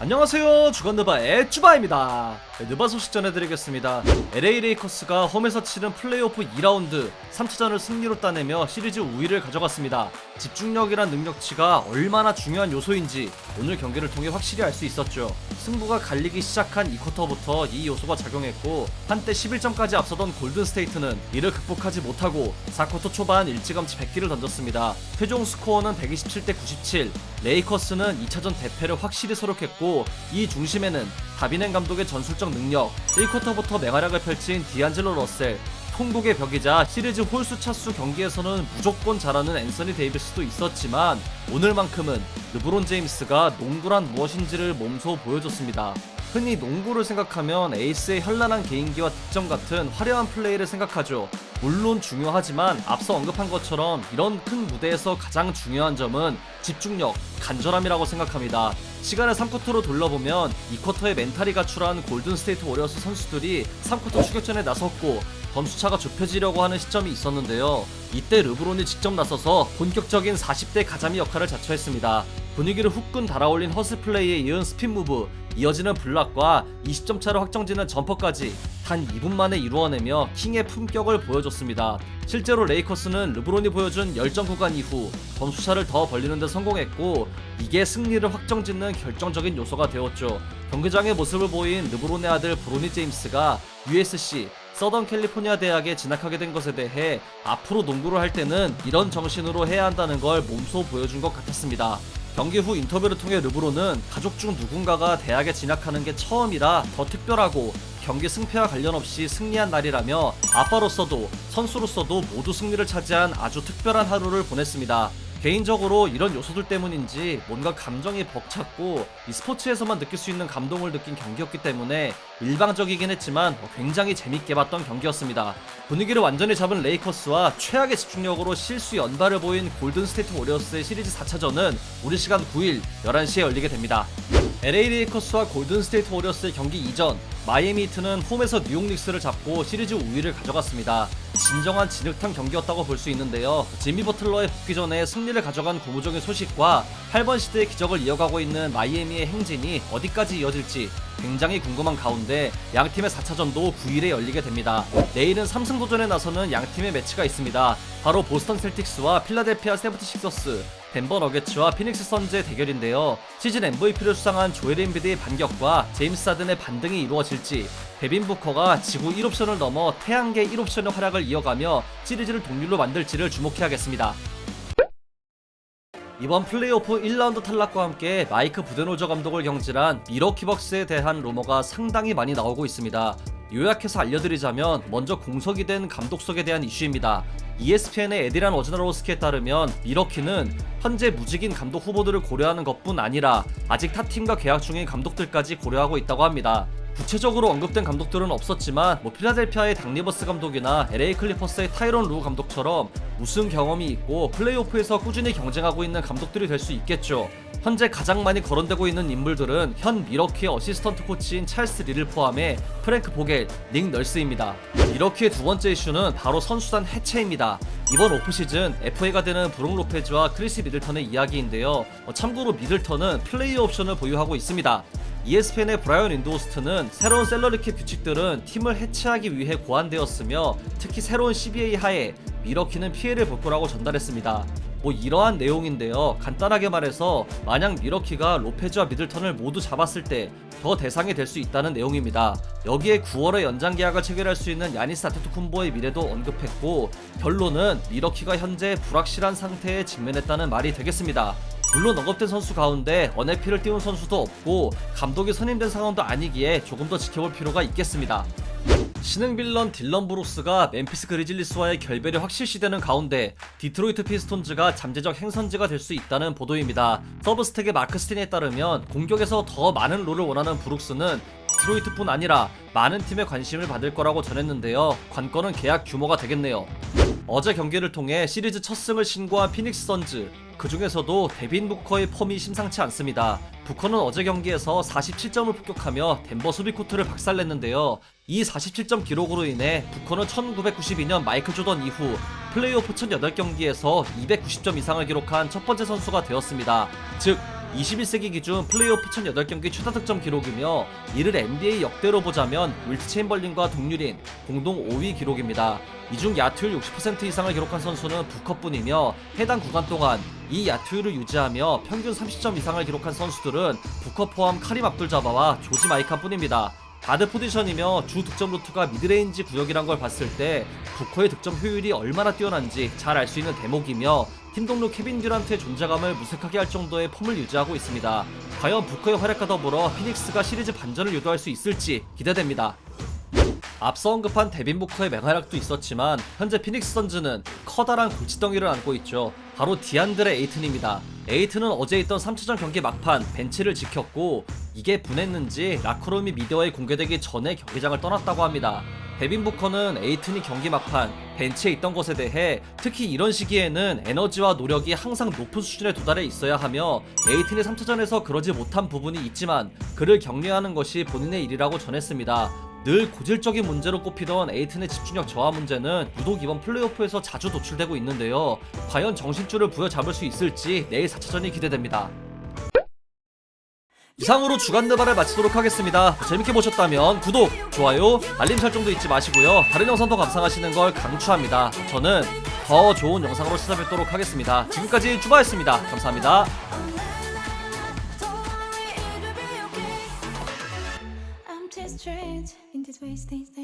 안녕하세요. 주간느바의 쭈바입니다. 네, 느바 소식 전해드리겠습니다. LA 레이커스가 홈에서 치른 플레이오프 2라운드 3차전을 승리로 따내며 시리즈 우위를 가져갔습니다. 집중력이란 능력치가 얼마나 중요한 요소인지 오늘 경기를 통해 확실히 알 수 있었죠 승부가 갈리기 시작한 2쿼터부터 이 요소가 작용했고 한때 11점까지 앞서던 골든스테이트는 이를 극복하지 못하고 4쿼터 초반 일찌감치 100기를 던졌습니다. 최종 스코어는 127대 97 레이커스는 2차전 대패를 확실히 소록했고 이 중심에는 다비넨 감독의 전술적 능력 1쿼터부터 맹활약을 펼친 디안젤로 러셀 통곡의 벽이자 시리즈 홀수 차수 경기에서는 무조건 잘하는 앤서니 데이비스도 있었지만 오늘만큼은 르브론 제임스가 농구란 무엇인지를 몸소 보여줬습니다. 흔히 농구를 생각하면 에이스의 현란한 개인기와 득점 같은 화려한 플레이를 생각하죠. 물론 중요하지만 앞서 언급한 것처럼 이런 큰 무대에서 가장 중요한 점은 집중력, 간절함이라고 생각합니다. 시간을 3쿼터로 돌려보면 2쿼터에 멘탈이 가출한 골든 스테이트 워리어스 선수들이 3쿼터 추격전에 나섰고 점수차가 좁혀지려고 하는 시점이 있었는데요. 이때 르브론이 직접 나서서 본격적인 40대 가자미 역할을 자처했습니다. 분위기를 후끈 달아올린 허스 플레이에 이은 스핀 무브, 이어지는 블락과 20점 차로 확정지는 점퍼까지 단 2분 만에 이루어내며 킹의 품격을 보여줬습니다. 실제로 레이커스는 르브론이 보여준 열정 구간 이후 점수차를 더 벌리는 데 성공했고 이게 승리를 확정짓는 결정적인 요소가 되었죠. 경기장의 모습을 보인 르브론의 아들 브로니 제임스가 USC 서던 캘리포니아 대학에 진학하게 된 것에 대해 앞으로 농구를 할 때는 이런 정신으로 해야 한다는 걸 몸소 보여준 것 같았습니다. 경기 후 인터뷰를 통해 르브론은 가족 중 누군가가 대학에 진학하는 게 처음이라 더 특별하고 경기 승패와 관련 없이 승리한 날이라며 아빠로서도 선수로서도 모두 승리를 차지한 아주 특별한 하루를 보냈습니다. 개인적으로 이런 요소들 때문인지 뭔가 감정이 벅찼고 이 스포츠에서만 느낄 수 있는 감동을 느낀 경기였기 때문에 일방적이긴 했지만 굉장히 재밌게 봤던 경기였습니다. 분위기를 완전히 잡은 레이커스와 최악의 집중력으로 실수 연발을 보인 골든스테이트 워리어스의 시리즈 4차전은 우리 시간 9일 11시에 열리게 됩니다. LA 레이커스와 골든스테이트 워리어스의 경기 이전 마이애미 히트는 홈에서 뉴욕 닉스를 잡고 시리즈 우위를 가져갔습니다. 진정한 진흙탕 경기였다고 볼 수 있는데요. 지미 버틀러의 복귀 전에 승리를 가져간 고무적인 소식과 8번 시대의 기적을 이어가고 있는 마이애미의 행진이 어디까지 이어질지 굉장히 궁금한 가운데 양 팀의 4차전도 9일에 열리게 됩니다. 내일은 3승 도전에 나서는 양 팀의 매치가 있습니다. 바로 보스턴 셀틱스와 필라델피아 세븐티식서스, 덴버 너게츠와 피닉스 선즈의 대결인데요. 시즌 MVP를 수상한 조엘 엠비드의 반격과 제임스 하든의 반등이 이루어질지 데빈 부커가 지구 1옵션을 넘어 태양계 1옵션의 활약을 이어가며 시리즈를 동률로 만들지를 주목해야겠습니다. 이번 플레이오프 1라운드 탈락과 함께 마이크 부데노저 감독을 경질한 미러키 벅스에 대한 루머가 상당히 많이 나오고 있습니다. 요약해서 알려드리자면 먼저 공석이 된 감독석에 대한 이슈입니다. ESPN의 에디란 워즈나로스키에 따르면 미러키는 현재 무직인 감독 후보들을 고려하는 것뿐 아니라 아직 타 팀과 계약 중인 감독들까지 고려하고 있다고 합니다. 구체적으로 언급된 감독들은 없었지만 뭐 필라델피아의 닥 리버스 감독이나 LA 클리퍼스의 타이런 루 감독처럼 우승 경험이 있고 플레이오프에서 꾸준히 경쟁하고 있는 감독들이 될 수 있겠죠. 현재 가장 많이 거론되고 있는 인물들은 현 미러키의 어시스턴트 코치인 찰스 리를 포함해 프랭크 보겔, 닉 널스입니다. 미러키의 두 번째 이슈는 바로 선수단 해체입니다. 이번 오프시즌 FA가 되는 브록 로페즈와 크리스 미들턴의 이야기인데요. 어, 참고로 미들턴은 플레이어 옵션을 보유하고 있습니다. ESPN의 브라이언 인도스트는 새로운 셀러리캡 규칙들은 팀을 해체하기 위해 고안되었으며 특히 새로운 CBA 하에 미러키는 피해를 볼 거라고 전달했습니다. 뭐 이러한 내용인데요. 간단하게 말해서 만약 미러키가 로페즈와 미들턴을 모두 잡았을 때 더 대상이 될 수 있다는 내용입니다. 여기에 9월에 연장 계약을 체결할 수 있는 야니스 아테토쿤보의 미래도 언급했고 결론은 미러키가 현재 불확실한 상태에 직면했다는 말이 되겠습니다. 물론 언급된 선수 가운데 언해피를 띄운 선수도 없고 감독이 선임된 상황도 아니기에 조금 더 지켜볼 필요가 있겠습니다. 신흥 빌런 딜런 브룩스가 멤피스 그리즐리스와의 결별이 확실시되는 가운데 디트로이트 피스톤즈가 잠재적 행선지가 될 수 있다는 보도입니다. 서브스택의 마크 스틴에 따르면 공격에서 더 많은 롤을 원하는 브룩스는 디트로이트뿐 아니라 많은 팀의 관심을 받을 거라고 전했는데요. 관건은 계약 규모가 되겠네요. 어제 경기를 통해 시리즈 첫 승을 신고한 피닉스 선즈 그 중에서도 데빈 부커의 폼이 심상치 않습니다. 부커는 어제 경기에서 47점을 폭격하며 덴버 수비 코트를 박살냈는데요. 이 47점 기록으로 인해 부커는 1992년 마이클 조던 이후 플레이오프 첫 8경기에서 290점 이상을 기록한 첫 번째 선수가 되었습니다. 즉 21세기 기준 플레이오프 1008경기 최다 득점 기록이며 이를 NBA 역대로 보자면 윌트 체인벌린과 동률인 공동 5위 기록입니다. 이 중 야투율 60% 이상을 기록한 선수는 부커뿐이며 해당 구간 동안 이 야투율을 유지하며 평균 30점 이상을 기록한 선수들은 부커 포함 카림 압둘자바와 조지 마이카뿐입니다. 가드 포지션이며 주 득점 루트가 미드레인지 구역이란 걸 봤을 때 부커의 득점 효율이 얼마나 뛰어난지 잘 알 수 있는 대목이며 팀 동료 케빈 듀란트의 존재감을 무색하게 할 정도의 폼을 유지하고 있습니다. 과연 부커의 활약과 더불어 피닉스가 시리즈 반전을 유도할 수 있을지 기대됩니다. 앞서 언급한 데빈 부커의 맹활약도 있었지만 현재 피닉스 선즈는 커다란 골칫덩이를 안고 있죠. 바로 디안드레 에이튼입니다. 에이튼은 어제 있던 3차전 경기 막판 벤치를 지켰고 이게 분했는지 라커룸이 미디어에 공개되기 전에 경기장을 떠났다고 합니다. 데빈 부커는 에이튼이 경기 막판 벤치에 있던 것에 대해 특히 이런 시기에는 에너지와 노력이 항상 높은 수준에 도달해 있어야 하며 에이튼이 3차전에서 그러지 못한 부분이 있지만 그를 격려하는 것이 본인의 일이라고 전했습니다. 늘 고질적인 문제로 꼽히던 에이튼의 집중력 저하 문제는 유독 이번 플레이오프에서 자주 도출되고 있는데요. 과연 정신줄을 부여잡을 수 있을지 내일 4차전이 기대됩니다. 이상으로 주간 드바를 마치도록 하겠습니다. 재밌게 보셨다면 구독, 좋아요, 알림 설정도 잊지 마시고요. 다른 영상도 감상하시는 걸 강추합니다. 저는 더 좋은 영상으로 찾아뵙도록 하겠습니다. 지금까지 주바였습니다. 감사합니다. I'm life.